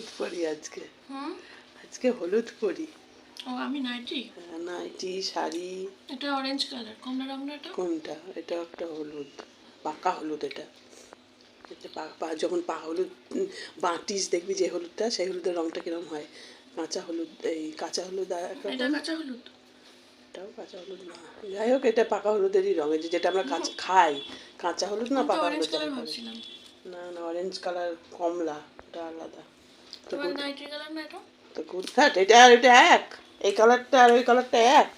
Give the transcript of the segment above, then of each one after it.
হলুদ পরি আজকে। হুম? আজকে হলুদ পরি। ও আমি নাইটি? নাইটি শাড়ি। এটা অরেঞ্জ কালার কমলা রং না এটা কোনটা? এটা একটা হলুদ পাকা হলুদ এটা। যখন পা হলুদ বাটিস দেখবি যে হলুদটা সেই হলুদের রংটা কিরম হয়? কাঁচা হলুদ এই কাঁচা হলুদ এটা কাঁচা হলুদ? এটাও কাঁচা হলুদ না। যাই হোক এটা পাকা হলুদেরই যে যেটা আমরা কাঁচা খাই কাঁচা হলুদ না পাকা হলুদ না না অরেঞ্জ কালার কমলা এটা আলাদা। তোমার নাইটি কালার না এটা? তো গুড হ্যাঁ এটা আর এটা এক। এই কালারটা আর ওই কালারটা এক।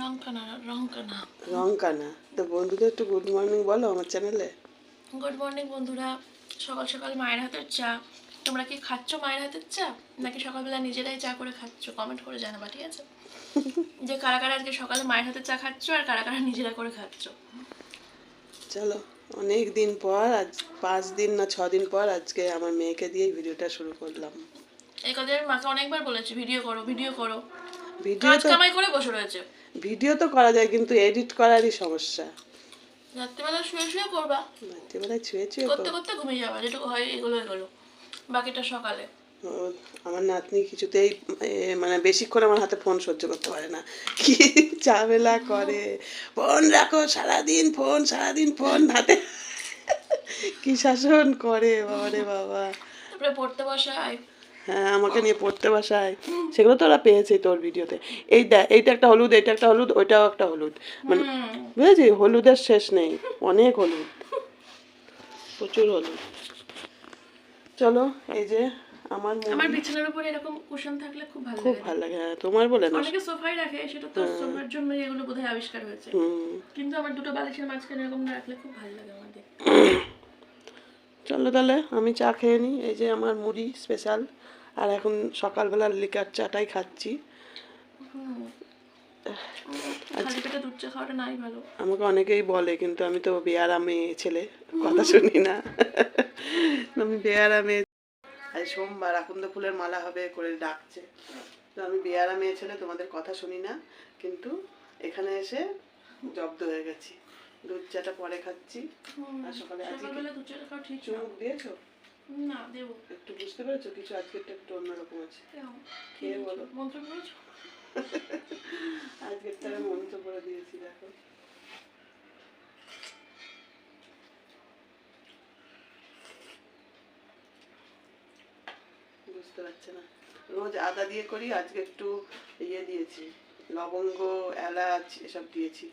রং কানা রং কানা রং কানা তো বন্ধুদের একটু গুড মর্নিং বলো আমার চ্যানেলে গুড মর্নিং বন্ধুরা। সকাল সকাল মায়ের হাতের চা। তোমরা কি খাচ্ছ মায়ের হাতের চা? নাকি সকালবেলা নিজেরাই চা করে খাচ্ছ? কমেন্ট করে জানাবা ঠিক আছে? যে কারা কারা আজকে সকালে মায়ের হাতের চা খাচ্ছ আর কারা কারা নিজেরা করে খাচ্ছ। চলো। অনেক দিন পর আজ পাঁচ দিন না ছ দিন পর আজকে আমার মেয়েকে দিয়ে ভিডিওটা শুরু করলাম। এই কদের মাকে অনেকবার বলেছি ভিডিও করো ভিডিও করো। ভিডিও তো কামাই করে বসে রয়েছে। ভিডিও তো করা যায় কিন্তু এডিট করারই সমস্যা। রাত্রিবেলা শুয়ে শুয়ে করবা। রাত্রিবেলায় ছুঁয়ে ছুঁয়ে করতে করতে ঘুমিয়ে যাবা যেটুকু হয় এগুলো এগুলো। বাকিটা সকালে। আমার নাতনি কিছুতেই মানে বেশিক্ষণ আমার হাতে ফোন সহ্য করতে পারে না। কি ঝামেলা করে। ফোন রাখো সারাদিন ফোন সারাদিন ফোন হাতে কি শাসন করে বাবা তারপরে পড়তে বসায়। হ্যাঁ আমাকে নিয়ে পড়তে বসায়। সেগুলো তো ওরা পেয়েছে তোর ভিডিওতে। এই এইটা একটা হলুদ এইটা একটা হলুদ ওইটাও একটা হলুদ। মানে বুঝেছি? হলুদের শেষ নেই অনেক হলুদ। প্রচুর হলুদ। চলো এই যে আমার আমার বিছানার উপরে এরকম কুশন থাকলে খুব ভালো খুব ভালো লাগে হ্যাঁ। তোমার বলে না অনেকে সোফায় রাখে সেটা তো সোফার জন্য এগুলো বোধহয় আবিষ্কার হয়েছে। কিন্তু আমার দুটো বালিশের মাঝখানে এরকম রাখলে খুব ভালো লাগে আমাদের চলো তাহলে আমি চা খেয়ে নিই। এই যে আমার মুড়ি স্পেশাল আর এখন সকালবেলা লিকার চাটাই খাচ্ছি। খালি পেটে দুধ চা খাওয়াটা নাই ভালো। আমাকে অনেকেই বলে কিন্তু আমি তো বেয়ারা মেয়ে ছেলে কথা শুনি না। আমি বেয়ারা মেয়ে আজ সোমবার আকন্দ ফুলের মালা হবে করে ডাকছে। তো আমি বেয়ারা মেয়ে ছেলে তোমাদের কথা শুনি না কিন্তু এখানে এসে জব্দ হয়ে গেছি। দুধ চাটা পরে খাচ্ছি। আর সকালে আজকে চুমুক দিয়েছ? না দেবো। একটু বুঝতে পেরেছ? কিছু আজকেরটা একটু অন্যরকম আছে। খেয়ে বলো। মন্ত্র করেছ আজকেরটা মন্ত্র করে দিয়েছি দেখো। বুঝতে পারছে না। রোজ আদা দিয়ে করি আজকে একটু ইয়ে দিয়েছি লবঙ্গ এলাচ এসব দিয়েছি।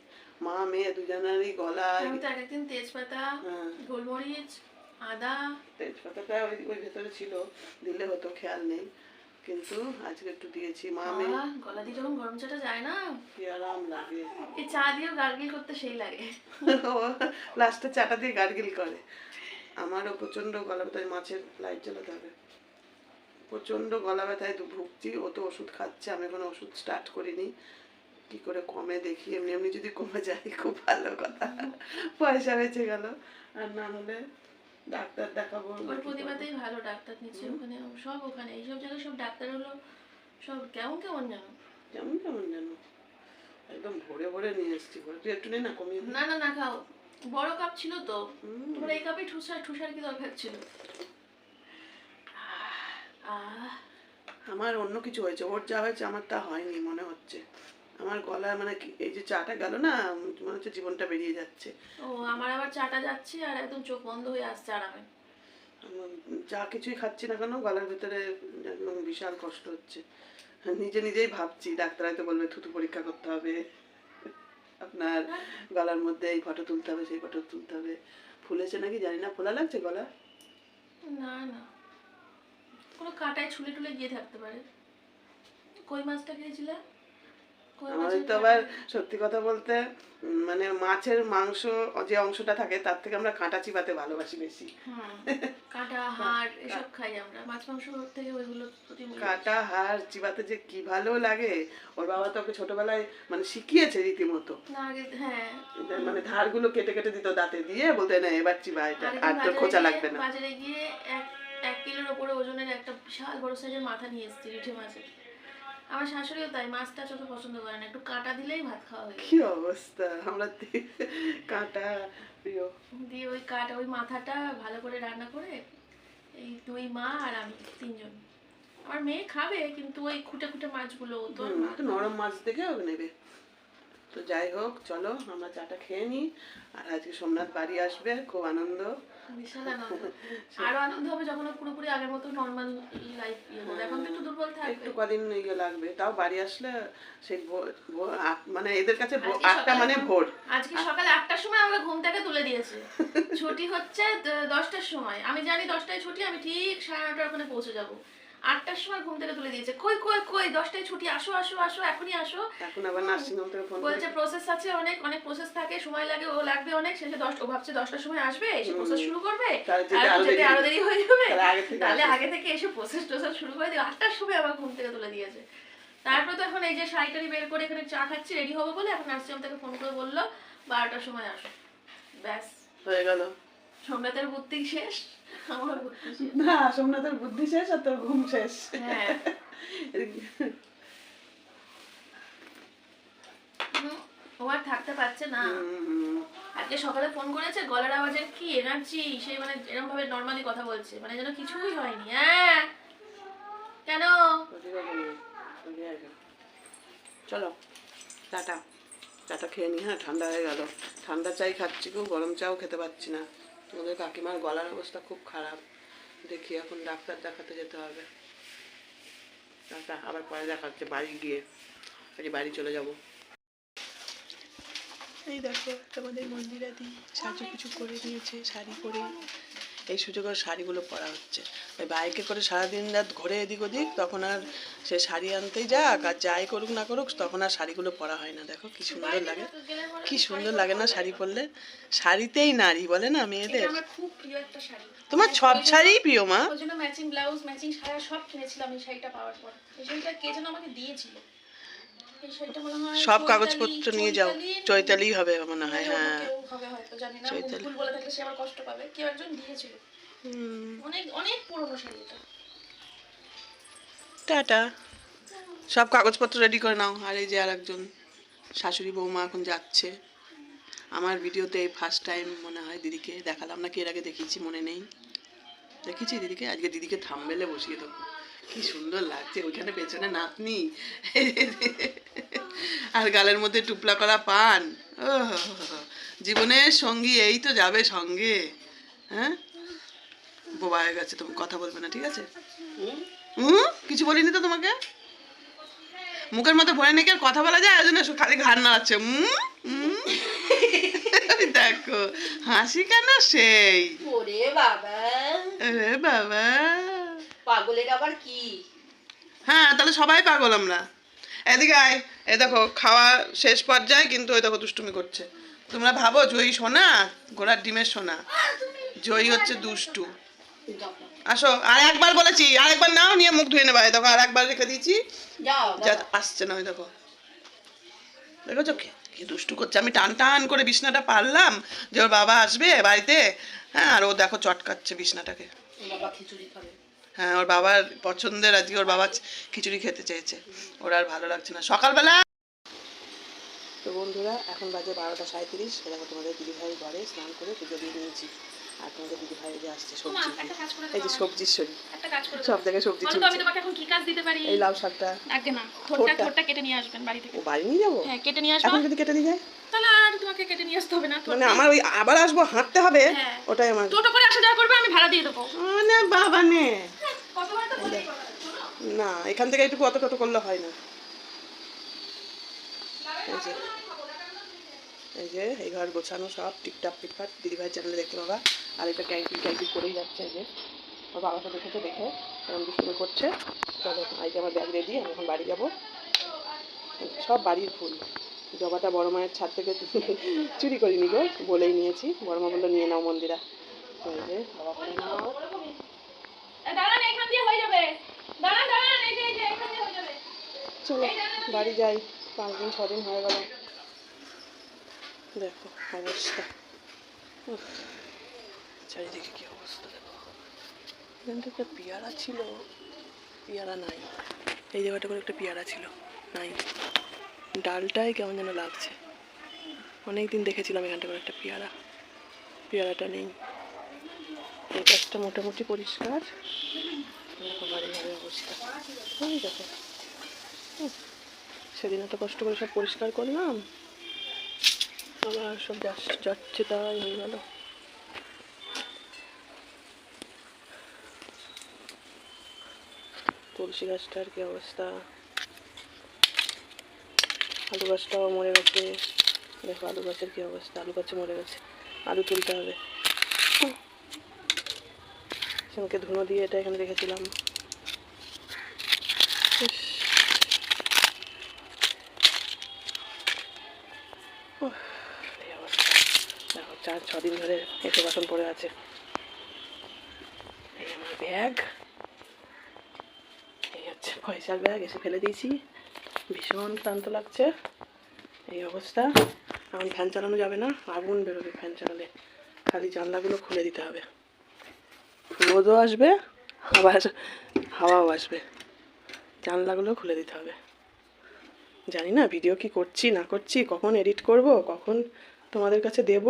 মা মেয়ে দুজনেরই আমি তো একদিন তেজপাতা হ্যাঁ। গোলমরিচ আদা। তেজপাতাটা ওই ওই ভেতরে ছিল দিলে হতো খেয়াল নেই। কিন্তু আজকে একটু দিয়েছি। মা মেয়ে গলা দিয়ে যখন গরম চাটা যায় না? কি আরাম লাগে। এই চা দিয়েও গার্গিল করতে সেই লাগে। লাস্টে চাটা দিয়ে গার্গিল করে। আমারও প্রচণ্ড গলা ব্যথায় মাছের লাইট জ্বালাতে হবে। প্রচণ্ড গলা ব্যথায় তো ভুগছি ও তো ওষুধ খাচ্ছে আমি কোনো ওষুধ স্টার্ট করিনি। কি করে কমে দেখি? এমনি এমনি যদি কমে যায় খুব ভালো কথা। পয়সা বেঁচে গেল। আর না হলে ডাক্তার দেখাবো ওর প্রতিবাদেই ভালো ডাক্তার নিচ্ছে ওখানে সব ওখানে। এইসব জায়গায় সব ডাক্তার হলো সব কেমন কেমন জানো কেমন কেমন যেন? একদম ভরে ভরে নিয়ে এসছি। তুই একটু নে না কমিয়ে না না না খাও। বড় কাপ ছিল তো। তোমার এই কাপে ঠুসার ঠুসার কি দরকার ছিল? আমার অন্য কিছু হয়েছে। ওর যা হয়েছে আমার তা হয়নি মনে হচ্ছে। আমার গলা মানে এই যে চাটা গেল না মনে হচ্ছে জীবনটা বেরিয়ে যাচ্ছে। ও আমার আবার চাটা যাচ্ছে আর একদম চোখ বন্ধ হয়ে আসছে আরামে। যা কিছুই খাচ্ছি না কেন গলার ভিতরে একদম বিশাল কষ্ট হচ্ছে। নিজে নিজেই ভাবছি ডাক্তার হয়তো বলবে থুতু পরীক্ষা করতে হবে। আপনার গলার মধ্যে এই ফটো তুলতে হবে সেই ফটো তুলতে হবে। ফুলেছে নাকি? জানি না ফোলা লাগছে গলা? না না। কোনো কাটায় ছুলে টুলে গিয়ে থাকতে পারে। কই মাছটা খেয়েছিলে? কই আমাদের মাছের তো আবার সত্যি কথা বলতে মানে মাছের মাংস যে অংশটা থাকে তার থেকে আমরা কাঁটা চিবাতে ভালোবাসি বেশি। কাঁটা হাড় এসব খাই আমরা। মাছ মাংস থেকে ওইগুলো কাঁটা হাড় চিবাতে যে কি ভালো লাগে ওর বাবা তো ওকে ছোটবেলায় মানে শিখিয়েছে রীতিমতো। হ্যাঁ। মানে ধারগুলো কেটে কেটে দিত দাঁতে দিয়ে বলতে না এবার চিবা এটা আর তোর খোঁচা লাগবে না। বাজারে গিয়ে এক এক কিলোর ওপরে ওজনের একটা বিশাল বড় সাইজের মাথা নিয়ে এসেছি রিঠে মাছের আমার শাশুড়িও তাই মাছটা যত পছন্দ করে না একটু কাঁটা দিলেই ভাত খাওয়া হয়ে কি অবস্থা? আমরা কাঁটা প্রিয়। দিয়ে ওই কাটা ওই মাথাটা ভালো করে রান্না করে এই দুই মা আর আমি তিনজন। আমার মেয়ে খাবে কিন্তু ওই খুঁটে খুঁটে মাছগুলো তো নরম মাছ দেখে ও নেবে। তো যাই হোক চলো আমরা চাটা খেয়ে নিই। আর আজকে সোমনাথ বাড়ি আসবে খুব আনন্দ। বিশাল আনন্দ আরও আনন্দ হবে যখন পুরোপুরি আগের মতো নর্মাল লাইফ ইয়ে এখন তো একটু দুর্বল থাকবে। একটু কদিন ইয়ে লাগবে। তাও বাড়ি আসলে সেই মানে এদের কাছে আটটা মানে ভোর। আজকে সকালে আটটার সময় আমাকে ঘুম থেকে তুলে দিয়েছে। ছুটি হচ্ছে দশটার সময়। আমি জানি দশটায় ছুটি আমি ঠিক সাড়ে নটার ওখানে পৌঁছে যাব। আটটার সময় ঘুম থেকে তুলে দিয়েছে। কই কই কই দশটায় ছুটি আসো আসো আসো এখনই আসো। এখন আবার নার্সিং হোম থেকে ফোন বলছে প্রসেস আছে অনেক অনেক প্রসেস থাকে সময় লাগে ও লাগবে অনেক শেষে দশ ও ভাবছে দশটার সময় আসবে এসে প্রসেস শুরু করবে তাহলে যেতে আরও দেরি হয়ে যাবে। তাহলে আগে থেকে এসে প্রসেস টোসেস শুরু করে দিও। আটটার সময় আবার ঘুম থেকে তুলে দিয়েছে। তারপর তো এখন এই যে শাড়িটারি বের করে এখানে চা খাচ্ছি রেডি হব বলে এখন নার্সিং থেকে ফোন করে বলল বারোটার সময় আসো। ব্যাস। হয়ে গেল। সোমনাথের বুদ্ধি শেষ? আমার না সোমনাথের বুদ্ধি শেষ আর তোর ঘুম শেষ। হ্যাঁ। ও আর থাকতে পারছে না। আজকে সকালে ফোন করেছে গলার আওয়াজের কি এনার্জি সেই মানে এরকম ভাবে নর্মালি কথা বলছে মানে যেন কিছুই হয়নি। হ্যাঁ। কেন? চলো টাটা। চাটা খেয়ে নি হ্যাঁ ঠান্ডা হয়ে গেল। ঠান্ডা চাই খাচ্ছি খুব গরম চাও খেতে পারছি না। তোমাদের কাকিমার গলার অবস্থা খুব খারাপ। দেখি এখন ডাক্তার দেখাতে যেতে হবে। টাটা আবার পরে দেখাচ্ছে, বাড়ি গিয়ে। আজ বাড়ি চলে যাব। এই দেখো, তোমাদের মন্দিরাদি সাজু কিছু করে দিয়েছে, শাড়ি পরে। এই সুযোগে শাড়িগুলো পরা হচ্ছে। ওই বাইকে করে সারাদিন রাত ঘুরে এদিক ওদিক তখন আর সে শাড়ি আনতেই যাক আর যাই করুক না করুক তখন আর শাড়িগুলো পরা হয় না। দেখো কি সুন্দর লাগে। কি সুন্দর লাগে না শাড়ি পরলে? শাড়িতেই নারী বলে না মেয়েদের? শাড়ি। তোমার সব শাড়িই প্রিয় মা। ম্যাচিং ব্লাউজ ম্যাচিং সায়া সব কিনেছিলাম এই শাড়িটা পাওয়ার পর। এই শাড়িটা কে যেন আমাকে দিয়েছিল এই শাড়িটা মনে হয় সব কাগজপত্র নিয়ে যাও। চৈতালি- হবে মনে হয় হ্যাঁ। চৈতালি। বলে থাকলে সে আবার কষ্ট পাবে। কেউ একজন দিয়েছিল। অনেক অনেক পুরনো শাড়ি টাটা। সব কাগজপত্র রেডি করে নাও। আর এই যে আর একজন শাশুড়ি বৌমা এখন যাচ্ছে। আমার ভিডিওতে এই ফার্স্ট টাইম মনে হয় দিদিকে দেখালাম। নাকি এর আগে দেখিয়েছি মনে নেই। দেখেছি দিদিকে? আজকে দিদিকে থামবেলে বসিয়ে দেবো। কি সুন্দর লাগছে ওইখানে পেছনে নাতনি। আর গালের মধ্যে টুপলা করা পান। ও জীবনের সঙ্গী এই তো যাবে সঙ্গে। হ্যাঁ? বোবা হয়ে গেছে তুমি কথা বলবে না ঠিক আছে? হুম? কিছু বলিনি তো তোমাকে? মুখের মধ্যে ভরে নাকি আর কথা বলা যায়? ওই খালি ঘাড় নাড়াচ্ছে। হুম? দেখো হাসি কেন সেই? ওরে বাবা। আরে বাবা। পাগলের আবার কি? হ্যাঁ তাহলে সবাই পাগল আমরা। এদিকে আয়। এ দেখো খাওয়া শেষ পর্যায়ে কিন্তু ওই দেখো দুষ্টুমি করছে। তোমরা ভাবো জয়ী সোনা ঘোড়ার ডিমের সোনা। জয়ী হচ্ছে দুষ্টু। আসো আর একবার বলেছি আর একবার নাও নিয়ে মুখ ধুয়ে নেবা। এই দেখো আর একবার রেখে দিয়েছি। যা আসছে না ওই দেখো। দেখেছ কি কি দুষ্টু করছে? আমি টান টান করে বিছনাটা পারলাম যে ওর বাবা আসবে বাড়িতে। হ্যাঁ আর ও দেখো চটকাচ্ছে বিছনাটাকে। বাবা খিচুড়ি খাবে। হ্যাঁ ওর বাবার পছন্দের আজকে ওর বাবা খিচুড়ি খেতে চেয়েছে। ওর আর ভালো লাগছে না। সকালবেলা তো বন্ধুরা, এখন বাজে বারোটা সাঁত্রিশ এরকম তোমাদের দিদিভাই ঘরে স্নান করে পুজো দিয়ে নিয়েছি। আর তোমাদের দিদিভাই যে আসছে সবজি এই যে। সবজির শরীর সব জায়গায় সবজি আমি তোমাকে এখন কি কাজ দিতে পারি এই লাউ শাকটা আগে না থোরটা। থোরটা কেটে নিয়ে আসবেন বাড়ি থেকে ও বাড়ি নিয়ে যাব হ্যাঁ কেটে নিয়ে আসব এখন যদি কেটে নিয়ে যায় তাহলে আর তোমাকে কেটে নিয়ে আসতে হবে না মানে আমার ওই আবার আসব হাঁটতে হবে হ্যাঁ। ওটাই আমার টোটো করে আসা যাওয়া করবে আমি ভাড়া দিয়ে দেবো মানে বাবা নে। না এখান থেকে একটু অত টোটো করলে হয় না এই যে এই ঘর গোছানো সব টিপটাপ টিপটাপ দিদিভাই চ্যানেলে দেখতে পাবা। আর এটা ক্যাঙ্কিং ক্যাঙ্কিং করেই যাচ্ছে এই যে। ওর বাবাকে দেখেছে দেখে এরকম দুষ্টুমি করছে। চলো যে আমার ব্যাগ রেডি আমি এখন বাড়ি যাব। সব বাড়ির ফুল। জবাটা বড় মায়ের ছাদ থেকে চুরি করিনি গো বলেই নিয়েছি। বড় মা বলল নিয়ে নাও মন্দিরা। এই যে বাবা বলে নাও। চলো বাড়ি যাই। পাঁচ দিন ছ দিন হয়ে গেল। দেখো অবস্থা। চারিদিকে কি অবস্থা দেখো। এখানটা একটা পেয়ারা ছিল, পেয়ারা নাই। এই জায়গাটা করে একটা পেয়ারা ছিল, নাই। ডালটাই কেমন যেন লাগছে। অনেক দিন দেখেছিলাম এখানটা করে একটা পেয়ারা। পেয়ারাটা নেই। এই গাছটা মোটামুটি পরিষ্কার। অবস্থা। ওই সেদিন এত কষ্ট করে সব পরিষ্কার করলাম। আবার সব যাচ্ছে তাই হয়ে গেল। তুলসী গাছটার কি অবস্থা? আলু গাছটাও মরে গেছে। দেখো, আলু গাছের কি অবস্থা? আলু গাছে মরে গেছে। আলু তুলতে হবে। সেদিনকে ধুনো দিয়ে এটা এখানে রেখেছিলাম। দেখো চার ছ দিন ধরে এসে বাসন পড়ে আছে। এই ব্যাগ। এই হচ্ছে পয়সার ব্যাগ, এসে ফেলে দিয়েছি। ভীষণ ক্লান্ত লাগছে এই অবস্থা। এখন ফ্যান চালানো যাবে না, আগুন বেরোবে ফ্যান চালালে। খালি জানলাগুলো খুলে দিতে হবে। রোদও আসবে, আবার হাওয়াও আসবে। জানলাগুলো খুলে দিতে হবে। জানি না ভিডিও কি করছি, না করছি, কখন এডিট করব, কখন তোমাদের কাছে দেব?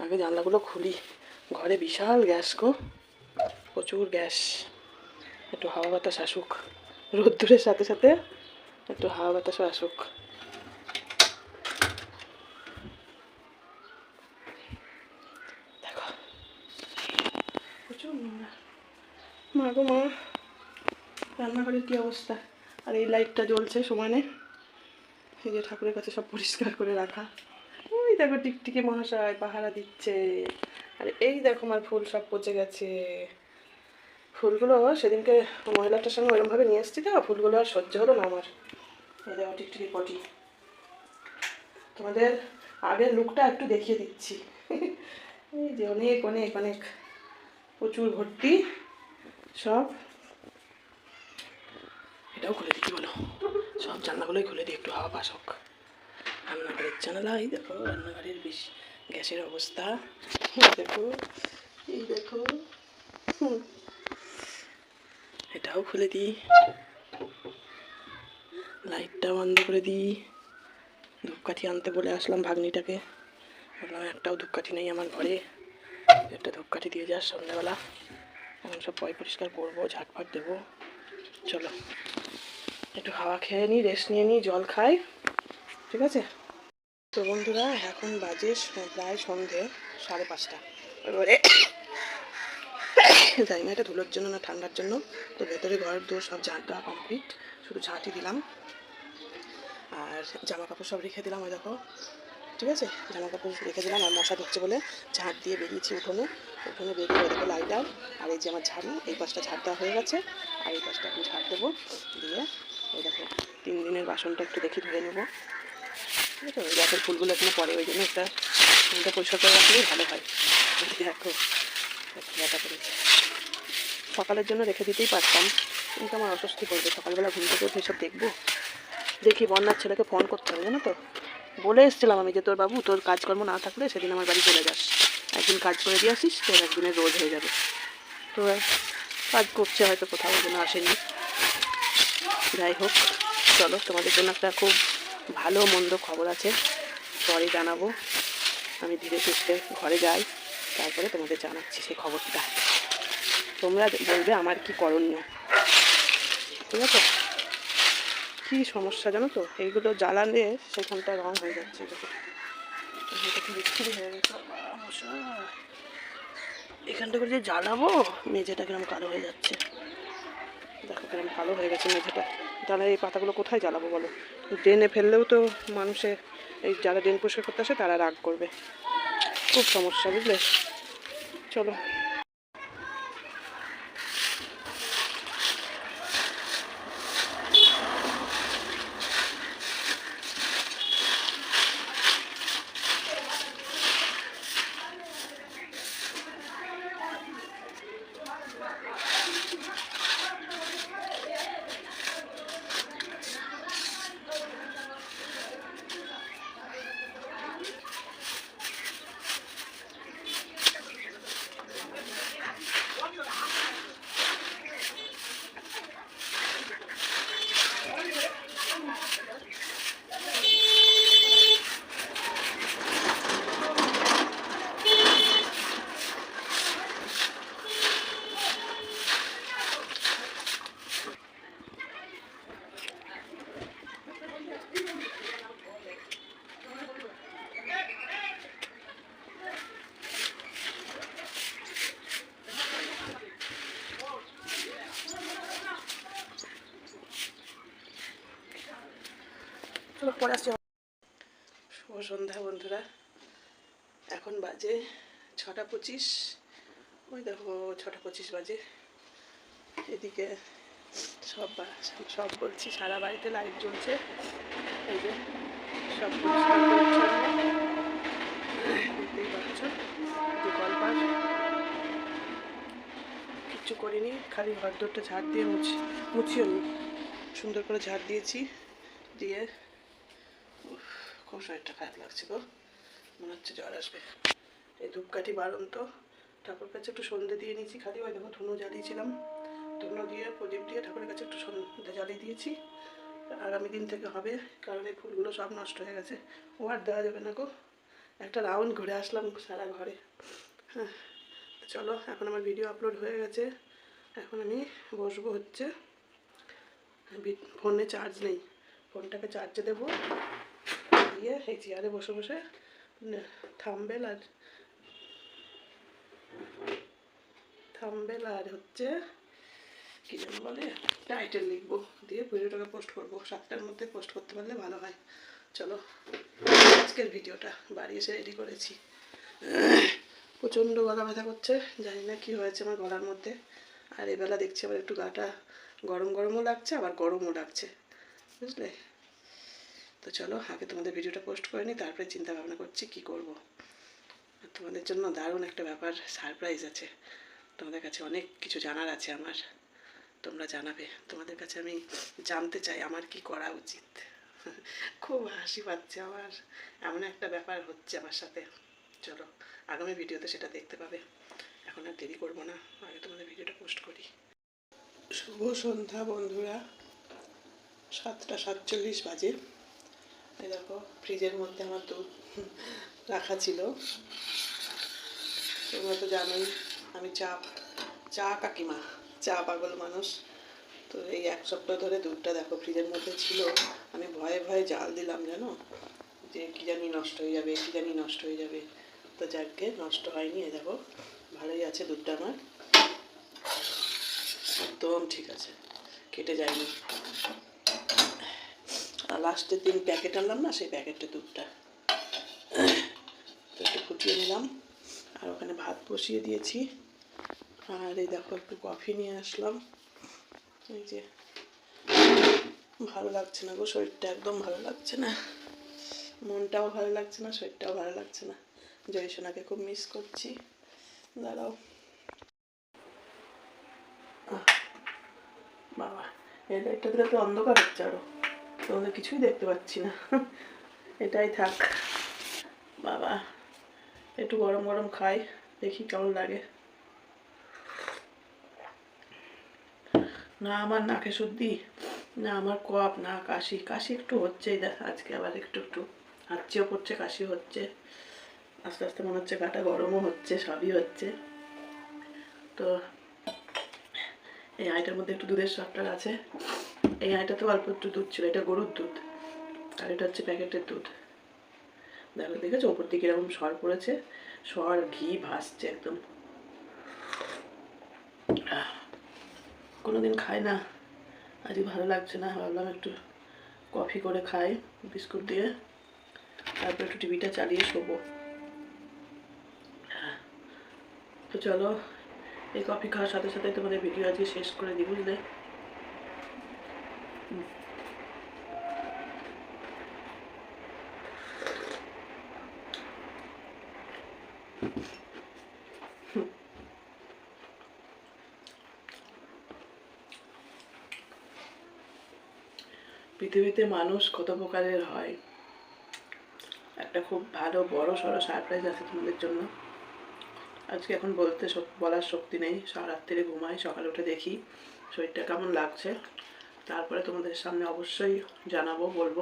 আগে জানলাগুলো খুলি। ঘরে বিশাল গ্যাস গো। প্রচুর গ্যাস। একটু হাওয়া বাতাস আসুক। রোদ্দুরের সাথে সাথে একটু হাওয়া বাতাসও আসুক। দেখো। প্রচুর মা গো মা। রান্নাঘরের কী অবস্থা? আর এই লাইটটা জ্বলছে, সমানে। এই যে ঠাকুরের কাছে সব পরিষ্কার করে রাখা। ওই দেখো টিকটিকি মহাশয় পাহারা দিচ্ছে। আর এই দেখো আমার ফুল সব পচে গেছে। ফুলগুলো সেদিনকে মহিলাটার সঙ্গে ওরমভাবে নিয়ে এসেছি তো, ফুলগুলো আর সহ্য হলো না আমার। এই দেখো টিকটিকি পটি। তোমাদের আগের লুকটা একটু দেখিয়ে দিচ্ছি। এই যে অনেক অনেক অনেক। প্রচুর ভর্তি সব। এটাও খুলে কি বলো? সব জানলাগুলোই খুলে দিই, একটু হাওয়া পাস হোক। রান্নাঘরের জানালা এই দেখো, রান্নাঘরের বেশ গ্যাসের অবস্থা। দেখো, এই দেখো। এটাও খুলে দিই। লাইটটা বন্ধ করে দিই। ধূপকাঠি আনতে বলে আসলাম ভাগ্নিটাকে। বললাম, একটাও ধূপকাঠি নেই আমার ঘরে। একটা ধূপকাঠি দিয়ে যাস সন্ধ্যাবেলা। এখন সব পয় পরিষ্কার করব, ঝাটফাট দেবো। চলো, একটু হাওয়া খেয়ে নিই রেস্ট নিয়ে নিই জল খাই। ঠিক আছে? তো বন্ধুরা, এখন বাজে প্রায় সন্ধে সাড়ে পাঁচটা। এবারে জানি না, এটা ধুলোর জন্য না ঠান্ডার জন্য। তো ভেতরে ঘর, দোর সব ঝাঁট দেওয়া কমপ্লিট শুধু ঝাঁটি দিলাম। আর জামা কাপড় সব রেখে দিলাম ওই দেখো। ঠিক আছে? জামা কাপড় রেখে দিলাম, আর মশা ঢুকছে বলে ঝাঁট দিয়ে বেরিয়েছি উঠোনে। উঠোনে বেরিয়ে ওই দেখো লাইটার আর এই যে আমার ঝাড়ু, এই পাশটা ঝাড় দেওয়া হয়ে গেছে। আর এই পাশটা এখন ঝাড় দেবো। দিয়ে ওই দেখো তিন দিনের বাসনটা একটু দেখি ধুয়ে নেব। ঠিক আছে গ্যাসের ফুলগুলো এখানে পরে ওই জন্য একটা ফুলটা পরিষ্কার করে রাখলেই ভালো হয়। দেখো ব্যথা করেছে সকালের জন্য রেখে দিতেই পারতাম, কিন্তু আমার অস্বস্তি করবে। সকালবেলা ঘুম থেকে উঠে সব দেখব। দেখি বন্যার ছেলেকে ফোন করতে হবে, জানো তো? বলে এসেছিলাম আমি যে তোর বাবু, তোর কাজকর্ম না থাকলে সেদিন আমার বাড়ি চলে যাস। একদিন কাজ করে দিয়ে আসিস, তোর একদিনের রোজ হয়ে যাবে। তো কাজ করছে হয়তো কোথাও জন্য আসেনি। যাই হোক, চলো, তোমাদের জন্য একটা খুব ভালো মন্দ খবর আছে। পরে জানাব। আমি ধীরে সুস্থে ঘরে যাই, তারপরে তোমাদের জানাচ্ছি সেই খবরটা। তোমরা বলবে আমার কি করণীয়। ঠিক আছে? কী সমস্যা জানো তো? এইগুলো জ্বালালে সেখানটা রং হয়ে যাচ্ছে। বিক্রি হয়ে। এখানটা করে যে জ্বালাবো, মেঝেটা কিরম কালো হয়ে যাচ্ছে। দেখো কেমন ভালো হয়ে গেছে মেঝেটা। তাহলে এই পাতাগুলো কোথায় জ্বালাবো বলো? ড্রেনে ফেললেও তো মানুষে এই যারা ড্রেন পরিষ্কার করতে আসে তারা রাগ করবে। খুব সমস্যা, বুঝলে? চলো। পরে আসছি? শুভ সন্ধ্যা বন্ধুরা। এখন বাজে ছটা পঁচিশ। ওই দেখো ছটা পঁচিশ বাজে। এদিকে সব সব বলছি, সারা বাড়িতে লাইট জ্বলছে। এই যে সব দেখতেই পাচ্ছ। যে কিচ্ছু করিনি, খালি ঘর দরটা ঝাড় দিয়ে মুছি মুছিও নি। সুন্দর করে ঝাড় দিয়েছি। দিয়ে খুব শরীরটা খারাপ লাগছে গো। মনে হচ্ছে জ্বর আসবে। এই ধূপকাঠি বারণ তো। ঠাকুর কাছে একটু সন্ধে দিয়ে নিয়েছি খালি। ওই দেখো ধুনো জ্বালিয়েছিলাম। ধুনো দিয়ে, প্রদীপ দিয়ে ঠাকুরের কাছে একটু সন্ধে জ্বালিয়ে দিয়েছি। আগামী দিন থেকে হবে, কারণ এই ফুলগুলো সব নষ্ট হয়ে গেছে। ও আর দেওয়া যাবে না গো। একটা রাউন্ড ঘুরে আসলাম সারা ঘরে। হ্যাঁ চলো, এখন আমার ভিডিও আপলোড হয়ে গেছে। এখন আমি বসবো হচ্ছে। ফোনে চার্জ নেই। ফোনটাকে চার্জে দেবো। দিয়ে এই চেয়ারে বসে বসে থামবেল আর থামবেল আর হচ্ছে, কী বলে টাইটেল লিখব, দিয়ে ভিডিওটাকে পোস্ট করব, সাতটার মধ্যে পোস্ট করতে পারলে ভালো হয়। চলো, আজকের ভিডিওটা, বাড়ি এসে রেডি করেছি। প্রচণ্ড গলা ব্যথা করছে, জানি না কি হয়েছে আমার গলার মধ্যে। আর এবেলা দেখছি আবার একটু গাটা গরম গরমও লাগছে, আবার গরমও লাগছে, বুঝলে? তো চলো, আগে তোমাদের ভিডিওটা পোস্ট করে নিই, তারপরে চিন্তা ভাবনা করছি কি করব। তোমাদের জন্য দারুণ একটা ব্যাপার সারপ্রাইজ আছে। তোমাদের কাছে অনেক কিছু জানার আছে আমার। তোমরা জানাবে। তোমাদের কাছে আমি জানতে চাই, আমার কি করা উচিত? খুব হাসি পাচ্ছে আমার। এমন একটা ব্যাপার হচ্ছে আমার সাথে। চলো, আগামী ভিডিওতে সেটা দেখতে পাবে। এখন আর দেরি করব না, আগে তোমাদের ভিডিওটা পোস্ট করি। শুভ সন্ধ্যা বন্ধুরা। সাতটা সাতচল্লিশ বাজে। এই দেখো ফ্রিজের মধ্যে আমার দুধ রাখা ছিল। তোমরা তো জানোই, আমি চা চা কাকিমা, চা পাগল মানুষ। তো এই এক সপ্তাহ ধরে দুধটা দেখো ফ্রিজের মধ্যে ছিল। আমি ভয়ে ভয়ে জাল দিলাম, জানো? যে কী জানি নষ্ট হয়ে যাবে, কী জানি নষ্ট হয়ে যাবে। তো যাকে নষ্ট হয়নি এ দেখো, ভালোই আছে দুধটা আমার। একদম ঠিক আছে, কেটে যায়নি। লাস্টের দিন প্যাকেট আনলাম না, সেই প্যাকেটের দুধটা একটু ফুটিয়ে নিলাম। আর ওখানে ভাত বসিয়ে দিয়েছি। আর এই দেখো, একটু কফি নিয়ে আসলাম। এই যে, ভালো লাগছে না গো, শরীরটা একদম ভালো লাগছে না। মনটাও ভালো লাগছে না, শরীরটাও ভালো লাগছে না। জয় সোনাকে খুব মিস করছি। দাঁড়াও। বাবা, এই লাইটটা দিলে তো অন্ধকার হচ্ছে আরও। তোমাদের কিছুই দেখতে পাচ্ছি না। এটাই থাক। বাবা, একটু গরম গরম খাই, দেখি কেমন লাগে। না, আমার নাকে সর্দি, না, আমার কপ না, কাশি। কাশি একটু হচ্ছেই, দেখ, আজকে আবার একটু একটু হাঁচিও পড়ছে কাশি হচ্ছে। আস্তে আস্তে মনে হচ্ছে গাটা গরমও হচ্ছে, সবই হচ্ছে। তো, এই আইটার মধ্যে একটু দুধের সফটার আছে। এই আইটাতে অল্প একটু দুধ ছিল, এটা গরুর দুধ। আর এটা হচ্ছে প্যাকেটের দুধ। দেখো, দেখেছ? ওপর দিকে এরকম সর পড়েছে। সর, ঘি ভাসছে একদম। কোনোদিন খাই না। আজকে ভালো লাগছে না। ভাবলাম একটু কফি করে খাই, বিস্কুট দিয়ে। তারপর একটু টিভিটা চালিয়ে শোবো। তো চলো, এই কফি খাওয়ার সাথে সাথে তোমাদের ভিডিও আজকে শেষ করে দিই, বুঝলে? পৃথিবীতে মানুষ কত প্রকারের হয়? একটা খুব ভালো, বড়, সড়ো সারপ্রাইজ আছে তোমাদের জন্য। আজকে এখন বলতে বলার শক্তি নেই। রাত্রিরে ঘুমাই, সকালে উঠে দেখি শরীরটা কেমন লাগছে। তারপরে তোমাদের সামনে অবশ্যই জানাব, বলব,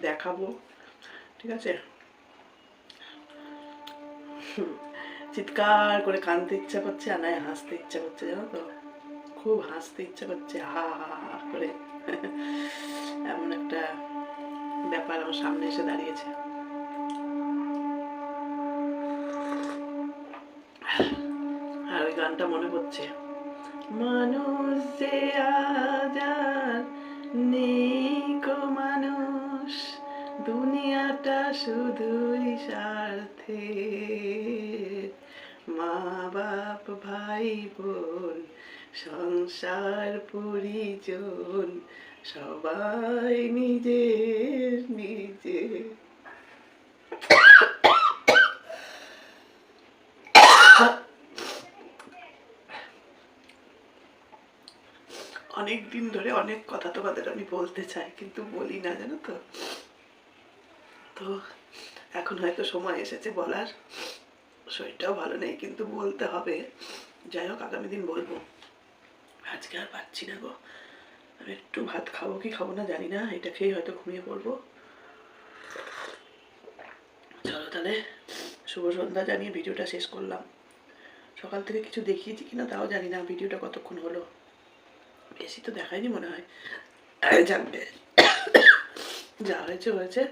দেখাবো, ঠিক আছে? চিৎকার করে কানতে ইচ্ছা করছে আর নয়, হাসতে ইচ্ছা করছে, জানো তো? খুব হাসতে ইচ্ছা করছে, হা হা হা করে। এমন একটা ব্যাপার আমার সামনে এসে দাঁড়িয়েছে। আর ওই গানটা মনে পড়ছে। মানুষ যে আজ নেই মানুষ, দুনিয়াটা শুধুই স্বার্থে। মা বাপ, ভাই বোন, সংসার পরিজন, সবাই নিজের নিজের অনেক দিন ধরে অনেক কথা তোমাদের আমি বলতে চাই, কিন্তু বলি না, জানো তো? তো এখন হয়তো সময় এসেছে বলার। শরীরটাও ভালো নেই, কিন্তু বলতে হবে। যাই হোক, আগামী দিন বলব। আজকে আর পাচ্ছি না গো। আমি একটু ভাত খাব কি খাব না জানি না, এটা খেয়ে হয়তো ঘুমিয়ে পড়ব। চলো তাহলে, শুভ সন্ধ্যা জানিয়ে ভিডিওটা শেষ করলাম। সকাল থেকে কিছু দেখিয়েছি কিনা তাও জানি না, ভিডিওটা কতক্ষণ হলো। বেশি তো দেখায়নি মনে হয় জানবে যা হয়েছে হয়েছে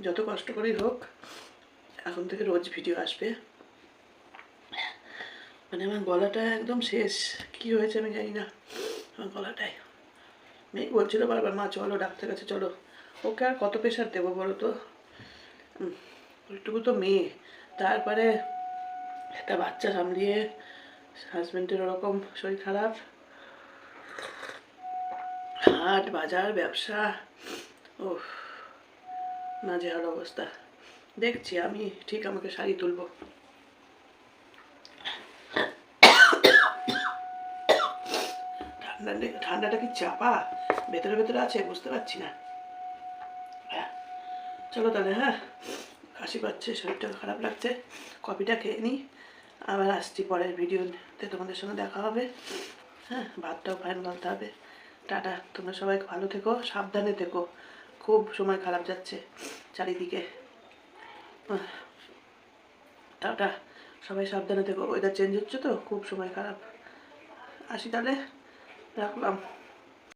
যত কষ্ট করেই হোক এখন থেকে রোজ ভিডিও আসবে মানে আমার গলাটা একদম শেষ কি হয়েছে আমি জানি না আমার গলাটায় মেয়ে বলছিল বারবার মা চলো ডাক্তার কাছে চলো ওকে আর কত প্রেশার দেবো বলো তো ওইটুকু তো মেয়ে তারপরে একটা বাচ্চা সামলিয়ে হাজব্যান্ডের ওরকম শরীর খারাপ হাট, বাজার, ব্যবসা ও নাজেহাল অবস্থা। দেখছি, আমি ঠিক আমাকে শাড়ি তুলবো। ঠান্ডা ঠান্ডাটা কি চাপা? ভেতরে ভেতরে আছে, বুঝতে পারছি না। হ্যাঁ চলো তাহলে হ্যাঁ। কাশি পাচ্ছে, শরীরটা খারাপ লাগছে। কপিটা খেয়ে নিই আবার আসছি পরের ভিডিওতে তোমাদের সঙ্গে দেখা হবে। হ্যাঁ ভাতটাও ফাইন বলতে হবে। টাটা, তোমরা সবাই ভালো থেকো, সাবধানে থেকো। খুব সময় খারাপ যাচ্ছে চারিদিকে। টাটা, সবাই সাবধানে থেকো। ওয়েদার চেঞ্জ হচ্ছে তো, খুব সময় খারাপ। আসি তাহলে, রাখলাম।